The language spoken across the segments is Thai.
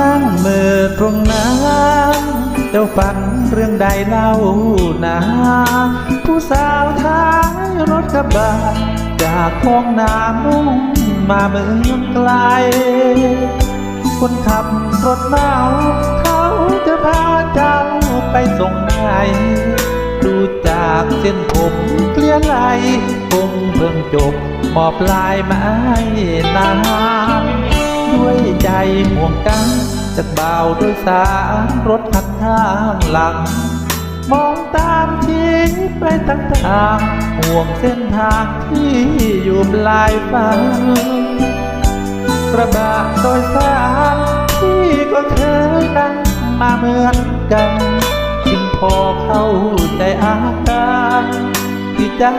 นั่งมือตรงนั้นเจ้าฝันเรื่องใดเล่านาผู้สาวท้ายรถกระบะจากท้องนามุ่งมาเมืองไกล คนขับรถเมาเขาจะพาเจ้าไปส่งไหนดูจากเส้นผมเกลี้ยไหลคงเพิ่งจบมอบลายไม้นาน ห่วงกันจากบ่าวโดยสารรถคันข้างหลัง มองตามทิ้งไปทั้งทางห่วงเส้นทางที่อยู่ปลายฝันกระบะโดยสารที่ก็เคยนั่งมาเหมือนกันจึงพอเข้าใจอาการที่เจ้า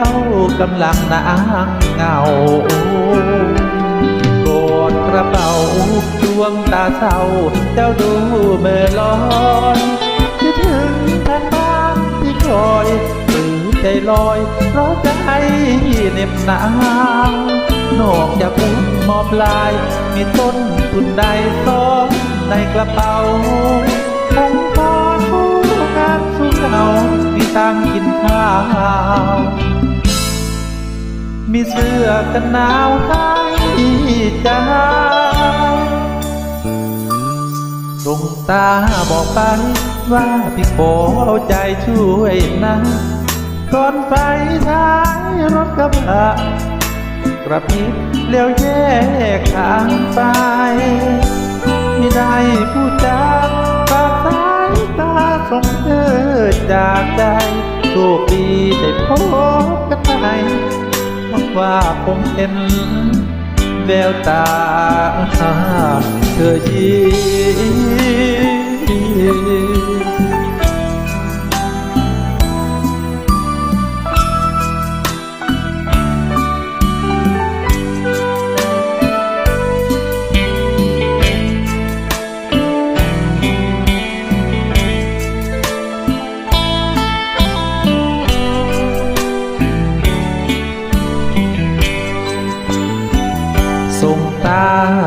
กำลังนางเงา ดวงตาเศร้าเจ้าดูเมื่อลอยคิดถึงทางบ้านที่คอยหรือใจลอยเพราะใจเหน็บหนาวนอกจากอุ่นมอบลาย มีต้นทุนใดซ้อนในกระเป๋าคงพอผู้งานสู้เรามีตังกินข้าวมีเสื้อกันหนาวให้ใจดว งตาบอกไปว่าพี่ขอเอาใจช่วยนะก่อนไฟท้ายรถกระบะกระพริบเลี้ยวแยกทางไป ไม่ได้พูดจาฝากสายตาส่งเธอจากใจโชคดีได้พบกันใหม่เพราะว่าผมเห็น แววตาเธอยิ้ม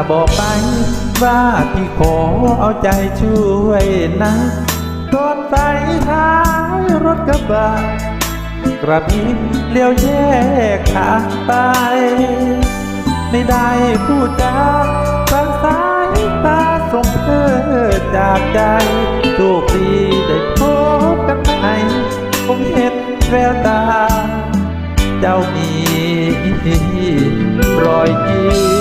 บอกไป ว่าพี่ขอเอาใจช่วยนะก่อนไปท้ายรถกระบะกระพริบเลี้ยวแยกทางไป ไม่ได้พูดจาฟังสายตาส่งเธอจากใจโชคดีได้พบกันใหม่ผมเห็นแววตา เจ้ามีรอยยิ้ม